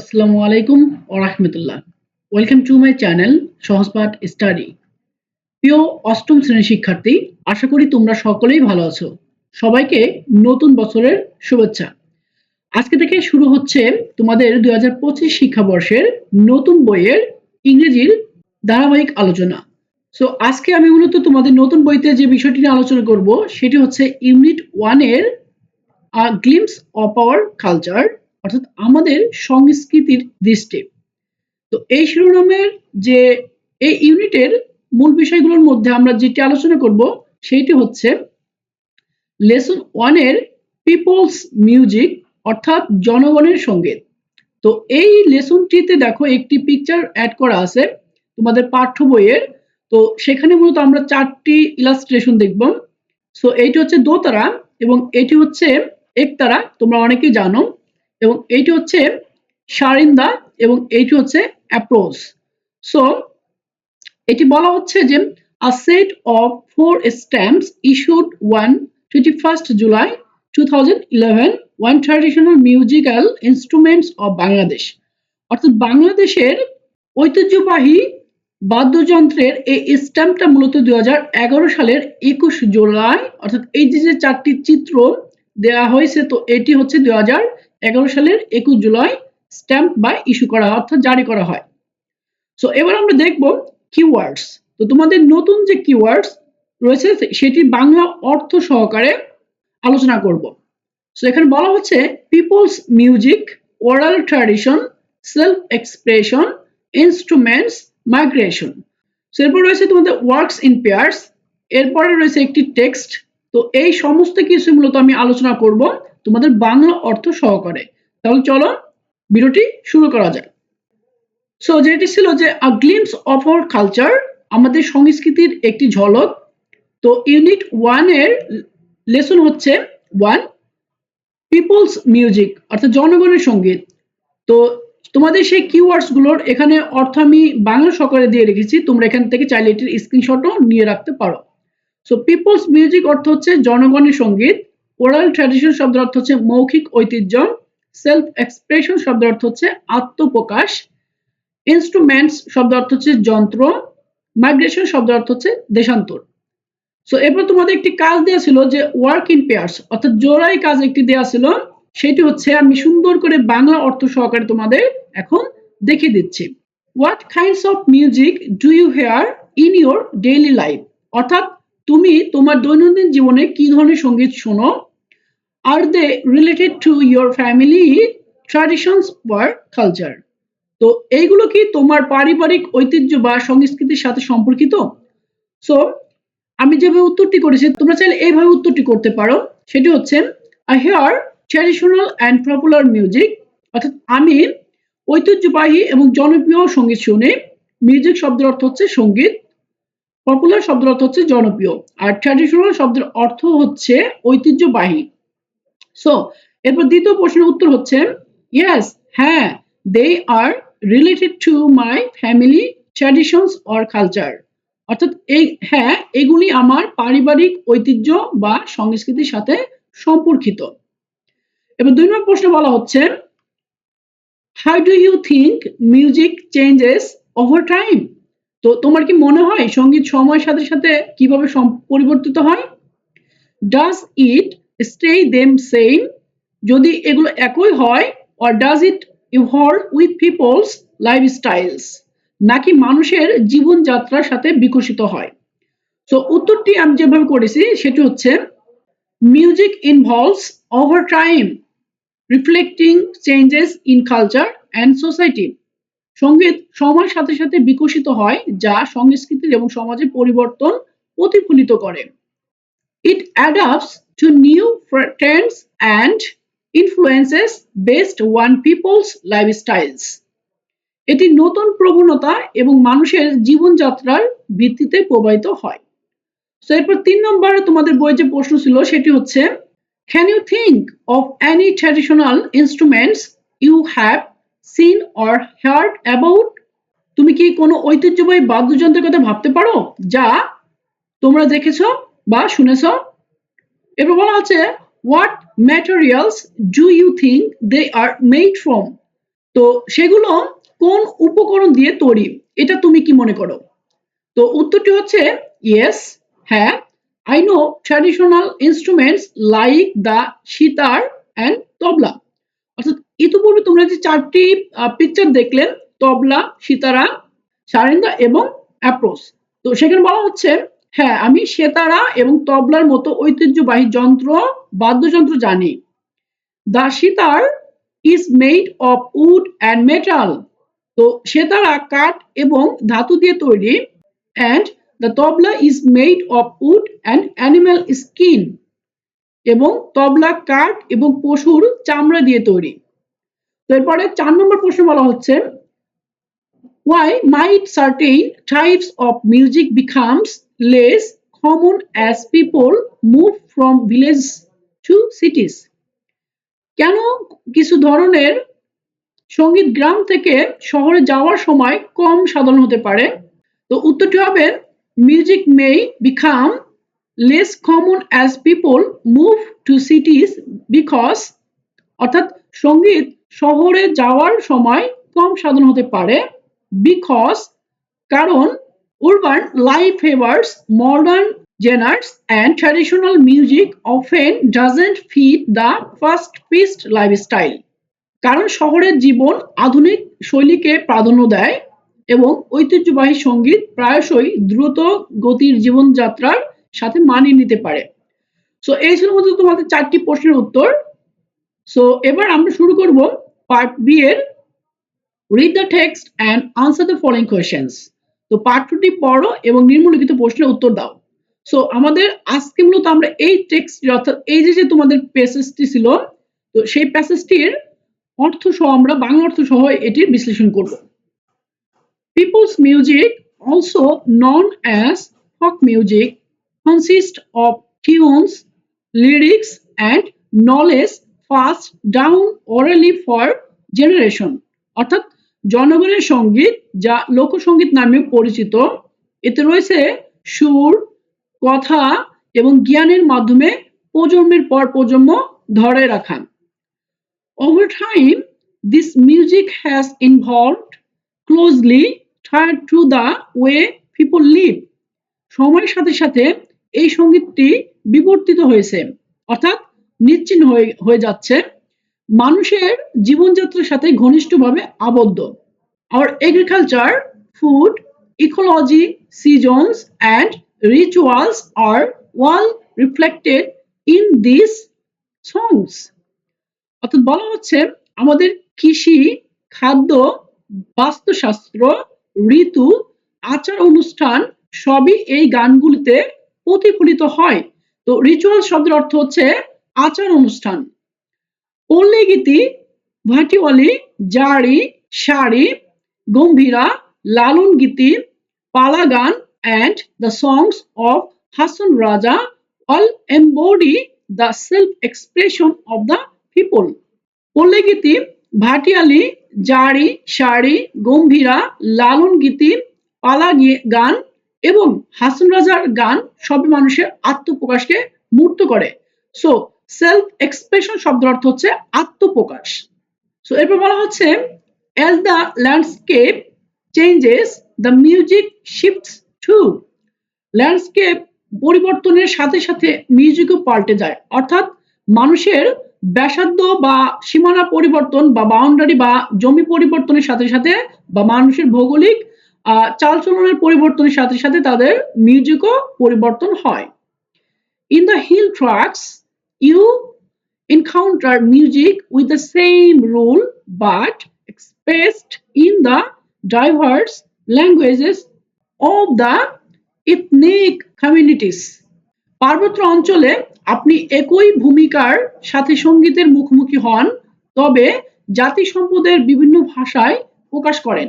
আসসালামু আলাইকুম ও রাহমাতুল্লাহ। Welcome to my channel Sahajpath study প্রিয় অষ্টম শ্রেণির শিক্ষার্থী, আশা করি তোমরা সকলেই ভালো আছো। সবাইকে নতুন বছরের শুভেচ্ছা। আজকে থেকে শুরু হচ্ছে তোমাদের দুই হাজার পঁচিশ শিক্ষাবর্ষের নতুন বইয়ের ইংরেজির ধারাবাহিক আলোচনা। সো আজকে আমি মূলত তোমাদের নতুন বইতে যে বিষয়টি নিয়ে আলোচনা করব, সেটি হচ্ছে ইউনিট ওয়ানের গ্লিমস অফ আওয়ার কালচার অর্থাৎ আমাদের সংস্কৃতির দৃষ্টি। তো এই শিরোনামের যে, এই ইউনিটের মূল বিষয়গুলোর মধ্যে আমরা যেটি আলোচনা করব সেইটি হচ্ছে লেসন ওয়ানের পিপলস মিউজিক, অর্থাৎ জনগণের সংগীত। তো এই লেসনটিতে দেখো একটি পিকচার অ্যাড করা আছে তোমাদের পাঠ্য বইয়ের। তো সেখানে মূলত আমরা চারটি ইলাস্ট্রেশন দেখব। সো এইটি হচ্ছে দোতারা এবং এটি হচ্ছে একতারা, তোমরা অনেকেই জানো। এবং এইটি হচ্ছে সারিন্দা এবং এইটি হচ্ছে অ্যাপ্রোচ সো এটি বলা হচ্ছে যে set of four stamps issued on twenty first July two thousand eleven on traditional musical instruments of Bangladesh অর্থাৎ বাংলাদেশের ঐতিহ্যবাহী বাদ্যযন্ত্রের এই স্ট্যাম্পটা মূলত দুই হাজার এগারো সালের একুশ জুলাই, অর্থাৎ এই যে চারটি চিত্র দেওয়া হয়েছে, তো এটি হচ্ছে দুই হাজার এগারো সালের একুশ জুলাই স্ট্যাম্প বা ইস্যু করা, অর্থাৎ জারি করা হয়। সো এবার আমরা দেখব কিওয়ার্ডস তো তোমাদের নতুন যে কিওয়ার্ডস রয়েছে সেটি বাংলা অর্থ সহকারে আলোচনা করব। সো এখানে বলা হচ্ছে people's music oral tradition self expression instruments migration so এরপর রয়েছে তোমাদের ওয়ার্কস ইন পেয়ার্স এরপরে রয়েছে একটি টেক্সট তো এই সমস্ত কিছু মূলত আমি আলোচনা করব। তোমাদের বাংলা অর্থ সহকারে। তাহলে চলো, ভিডিওটি শুরু করা যায় সো যেটি ছিল যে a glimpse of our culture আমাদের সংস্কৃতির একটি ঝলক। তো ইউনিট ওয়ানের লেসন হচ্ছে ওয়ান পিপলস মিউজিক অর্থাৎ জনগণের সংগীত। তো, তোমাদের সেই কিওয়ার্ডসগুলোর এখানে অর্থ আমি বাংলা সহকারে দিয়ে রেখেছি, তোমরা এখান থেকে চাইলে এটির স্ক্রিনশটও নিয়ে রাখতে পারো। সো পিপলস মিউজিক অর্থ হচ্ছে জনগণের সংগীত। ওরাল ট্র্যাডিশন শব্দের অর্থ হচ্ছে মৌখিক ঐতিহ্য। সেলফ এক্সপ্রেশন শব্দের অর্থ হচ্ছে আত্মপ্রকাশ। ইনস্ট্রুমেন্টস শব্দ অর্থ হচ্ছে যন্ত্র। মাইগ্রেশন শব্দ অর্থ হচ্ছে দেশান্তর। সো এরপর তোমাদের একটি কাজ দেওয়া ছিল যে ওয়ার্ক ইন পেয়ার্স অর্থাৎ জোড়াই কাজ একটি দেওয়া ছিল, সেটি হচ্ছে আমি সুন্দর করে বাংলা অর্থ সহকারে তোমাদের এখন দেখিয়ে দিচ্ছি। What kinds of music do you hear in your daily life অর্থাৎ তুমি তোমার দৈনন্দিন জীবনে কি ধরনের সংগীত শোনো? Are they related to your family traditions or culture তো এইগুলো কি তোমার পারিবারিক ঐতিহ্য বা সংস্কৃতির সাথে সম্পর্কিত? সো আমি যেভাবে উত্তরটি করেছি, তোমরা চাইলে এইভাবে উত্তরটি করতে পারো। সেটি হচ্ছে I hear traditional and popular music অর্থাৎ আমি ঐতিহ্যবাহী এবং জনপ্রিয় সংগীত শুনে। মিউজিক শব্দের অর্থ হচ্ছে সংগীত। পপুলার শব্দের অর্থ হচ্ছে জনপ্রিয়। আর ট্র্যাডিশনাল শব্দের অর্থ হচ্ছে ঐতিহ্যবাহী। সো এরপর দ্বিতীয় প্রশ্নের উত্তর হচ্ছে ইয়েস হ্যাঁ they are related to my family traditions or culture অর্থাৎ এই হ্যাঁ এগুলি আমার পারিবারিক ঐতিহ্য বা সংস্কৃতির সাথে সম্পর্কিত। এবার দুই নম্বর প্রশ্নে বলা হচ্ছে how do you think music changes over time তো তোমার কি মনে হয় সংগীত সময়ের সাথে সাথে কীভাবে পরিবর্তিত হয়? Does it stay them same যদি এগুলো একই হয় or does it evolve with people's life lifestyles নাকি মানুষের জীবনযাত্রার সাথে বিকশিত হয়? তো উত্তরটি আমি যেভাবে করেছি, সেটি হচ্ছে music involves over time reflecting changes in culture and society সংগীত সময়ের সাথে সাথে বিকশিত হয়, যা সংস্কৃতির এবং সমাজের পরিবর্তন প্রতিফলিত করে। It adapts to new trends and influences based on people's lifestyles এটি নতুন প্রবণতা এবং মানুষের জীবনযাত্রার ভিত্তিতে প্রবাহিত হয়। তো এরপর তিন নম্বরে তোমাদের বইয়ে যে প্রশ্ন ছিল, সেটি হচ্ছে can you think of any traditional instruments you have seen or heard about তুমি কি কোনো ঐতিহ্যবাহী বাদ্যযন্ত্রের কথা ভাবতে পারো? যা তোমরা দেখেছ বা শুনেছ? এরপর বলা হচ্ছে what materials do you think they are made from তো সেগুলো কোন উপকরণ দিয়ে তৈরি? এটা তুমি কি মনে করো? তো উত্তরটি হচ্ছে ইয়েস হ্যাঁ। I know traditional instruments like the sitar and tabla অর্থাৎ ইতিপূর্বে তোমরা যে চারটি পিকচার দেখলেন, তবলা, সিতারা সারেন্দা এবং অ্যাপ্রোস তো সেখানে বলা হচ্ছে হ্যাঁ আমি সেতারা এবং তবলার মতো ঐতিহ্যবাহী যন্ত্র, বাদ্যযন্ত্র জানি। The sitar is made of wood and metal তো সেতারা কাঠ এবং ধাতু দিয়ে তৈরি and the tabla is made of wood and animal skin এবং তবলা কাঠ এবং পশুর চামড়া দিয়ে তৈরি। এরপরে চার নম্বর প্রশ্ন বলা হচ্ছে, why might certain types of music becomes less common as people move from villages to cities? কেন কিছু ধরনের সংগীত গ্রাম থেকে শহরে যাওয়ার সময় কম সাধারণ হতে পারে? তো উত্তরটি হবে music may become less common as people move to cities because অর্থাৎ সংগীত শহরে যাওয়ার সময় কম সাধন হতে পারে বিকজ কারণ urban life favors modern genres and traditional music often doesn't fit the fast-paced lifestyle. কারণ শহরের জীবন আধুনিক শৈলীকে প্রাধান্য দেয় এবং ঐতিহ্যবাহী সংগীত প্রায়শই দ্রুত গতির জীবনযাত্রার সাথে মানিয়ে নিতে পারে। সো এই ছিল মধ্যে তোমাদের চারটি প্রশ্নের উত্তর। সো এবার আমরা শুরু করব পার্ট বি এর read the text and answer the following questions তো পার্ট টুটি পড়ো এবং নিম্নলিখিত প্রশ্নের উত্তর দাও। সো আমাদের আজকে মূলত আমরা এই টেক্সট অর্থাৎ এই যে যে তোমাদের প্যাসেজটি ছিল, তো সেই প্যাসেজটির অর্থ সহ আমরা বাংলা অর্থ সহ এটির বিশ্লেষণ করব। People's music also known as folk music consists of tunes, lyrics, and knowledge passed down orally for generation অর্থাৎ জনগণের সংগীত যা লোকসঙ্গীত নামে পরিচিত এতে রয়েছে সুর কথা এবং জ্ঞানের মাধ্যমে প্রজন্মের পর প্রজন্ম ধরে রাখা Over time, this music has involved closely tied to the way people live. সময়ের সাথে সাথে এই সঙ্গীতটি বিবর্তিত হয়েছে। অর্থাৎ নিশ্চিহ্ন হয়ে যাচ্ছে। মানুষের জীবনযাত্রার সাথে ঘনিষ্ঠভাবে আবদ্ধ। আর agriculture, food, ecology, seasons, and rituals are all reflected in these songs অর্থাৎ বলা হচ্ছে, আমাদের কৃষি, খাদ্য, বাস্তুশাস্ত্র, ঋতু আচার অনুষ্ঠান সবই এই গানগুলিতে প্রতিফলিত হয় তো রিচুয়াল শব্দের অর্থ হচ্ছে আচার অনুষ্ঠান পল্লী গীতি ভাটিওয়ালি জারি শাড়ি গম্ভীরা, লালন গীতি পালা গান and the songs of Hassan Raja all embody the self-expression of the people. পল্লীগীতি Bhatiali jari sari Gambhira, Lalon গীতি পালা গান এবং হাসন রাজার গান সব মানুষের আত্মপ্রকাশকে মূর্ত করে। সো সেলফ এক্সপ্রেশন শব্দের অর্থ হচ্ছে আত্মপ্রকাশ। সো এরপর বলা হচ্ছে as the landscape changes the music shifts to landscape পরিবর্তনের সাথে সাথে মিউজিকও পাল্টে যায়। অর্থাৎ মানুষের ব্যাসার্ধ বা সীমানা পরিবর্তন বা বাউন্ডারি বা জমি পরিবর্তনের সাথে সাথে বা মানুষের ভৌগোলিক চালচলনের পরিবর্তনের সাথে সাথে তাদের মিউজিকও পরিবর্তন হয়। In the hill tracts you encounter music with the same rule, but expressed in the diverse languages of the ethnic communities. পার্বত্য অঞ্চলে আপনি একই ভূমিকার সাথে সঙ্গীতের মুখোমুখি হন, তবে জাতি সম্পদের বিভিন্ন ভাষায় প্রকাশ করেন।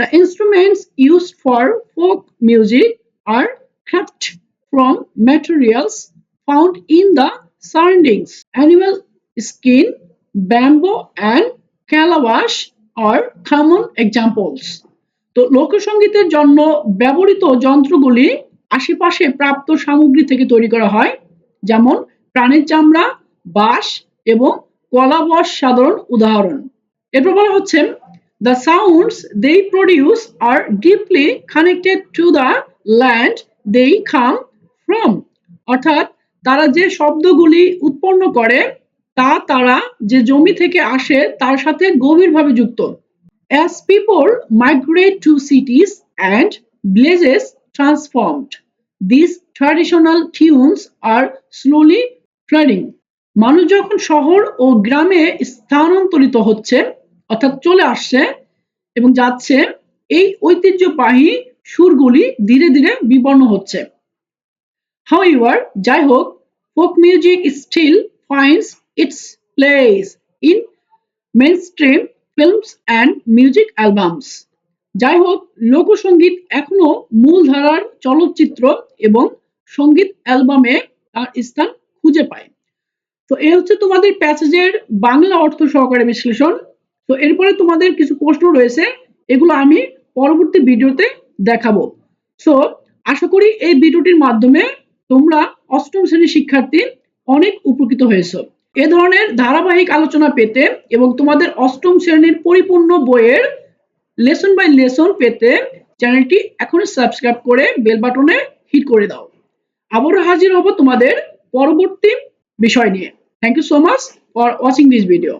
The instruments used for folk music are crafted from materials found in the surroundings. Animal skin, bamboo, and calabash are common examples. তো লোকসঙ্গীতের জন্য ব্যবহৃত যন্ত্রগুলি আশেপাশে প্রাপ্ত সামগ্রী থেকে তৈরি করা হয় যেমন প্রাণীর চামড়া বাঁশ এবং কলাবশ সাধারণ উদাহরণ এরপর বলা হচ্ছে the sounds they produce are deeply connected to the land they come from অর্থাৎ তারা যে শব্দগুলি উৎপন্ন করে তা তারা যে জমি থেকে আসে তার সাথে গভীরভাবে যুক্ত As people migrate to cities and villages transformed, these traditional tunes are slowly fading. মানুষ যখন শহর ও গ্রামে স্থানান্তরিত হচ্ছে অর্থাৎ চলে আসছে এবং যাচ্ছে এই ঐতিহ্যবাহী সুরগুলি ধীরে ধীরে বিবর্ণ হচ্ছে। However, যাই হোক folk music still finds its place in mainstream films and music albums. যাই হোক লোকসঙ্গীত এখনও মূলধারার চলচ্চিত্র এবং সংগীত অ্যালবামে তার স্থান খুঁজে পায়। তো এই হচ্ছে তোমাদের প্যাসেজের বাংলা অর্থ সহকারে বিশ্লেষণ। তো এরপরে তোমাদের কিছু প্রশ্ন রয়েছে, এগুলো আমি পরবর্তী ভিডিওতে দেখাবো। সো আশা করি এই ভিডিওটির মাধ্যমে তোমরা অষ্টম শ্রেণির শিক্ষার্থী অনেক উপকৃত হয়েছো। এ ধরনের ধারাবাহিক আলোচনা পেতে এবং তোমাদের অষ্টম শ্রেণির পরিপূর্ণ বইয়ের লেসন বাই লেসন পেতে চ্যানেলটি এখনই সাবস্ক্রাইব করে বেল বাটনে হিট করে দাও। আবারও হাজির হব তোমাদের পরবর্তী বিষয় নিয়ে। Thank you so much for watching this video